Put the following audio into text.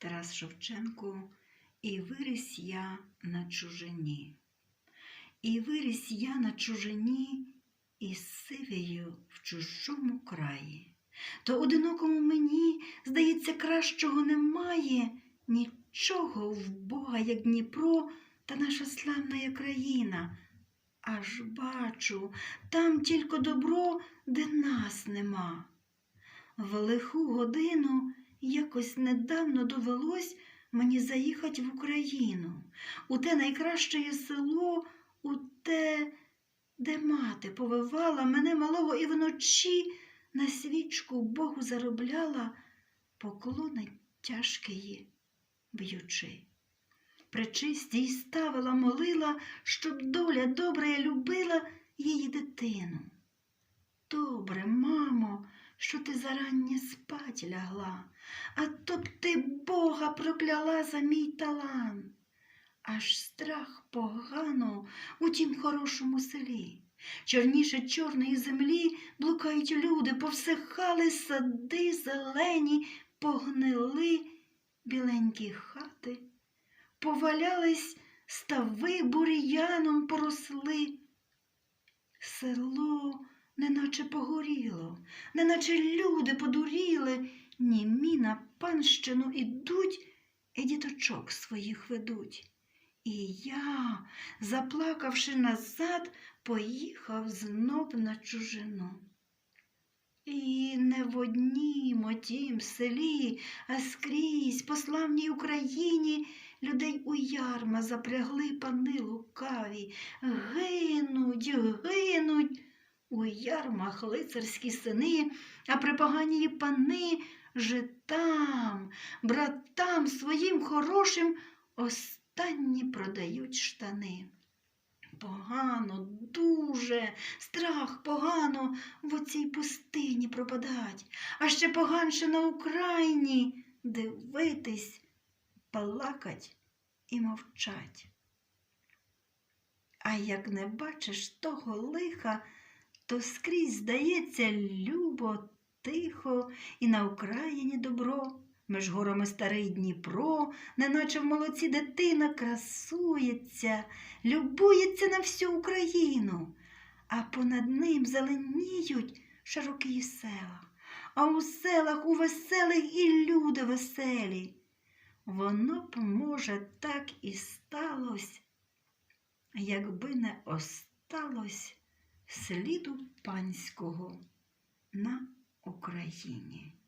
Тарас Шевченко, і виріс я на чужині. І виріс я на чужині і сивію в чужому краї. То одинокому мені, здається, кращого немає, нічого в Бога, як Дніпро та наша славна країна. Аж бачу, там тільки добро, де нас нема. В лиху годину якось недавно довелось мені заїхати в Україну, у те найкраще село, у те, де мати повивала мене малого і вночі на свічку Богу заробляла поклони тяжкої б'ючи. Пречистій ставила, молила, щоб доля добра любила її дитину. Добре, мамо, що ти зарання спать лягла, а то б ти Бога прокляла за мій талант. Аж страх погано у тім хорошому селі. Чорніше чорної землі блукають люди, повсихали сади зелені, погнили біленькі хати, повалялись стави бур'яном поросли. Село неначе погоріло, неначе люди подуріли, німі на панщину ідуть і діточок своїх ведуть. І я, заплакавши назад, поїхав знов на чужину. І не в однім отім селі, а скрізь по славній Україні людей у ярма запрягли пани лукаві, гинуть, гинуть. У ярмах лицарські сини, а припогані пани житам, братам своїм хорошим останні продають штани. Погано, дуже, страх погано в оцій пустині пропадать, а ще поганше на Україні дивитись, плакать і мовчать. А як не бачиш того лиха, то скрізь здається любо, тихо і на Україні добро. Меж горами старий Дніпро, неначе в молоці дитина красується, любується на всю Україну, а понад ним зеленіють широкі села, а у селах у веселих і люди веселі. Воно б, може, так і сталось, якби не осталось сліду панського на Україні.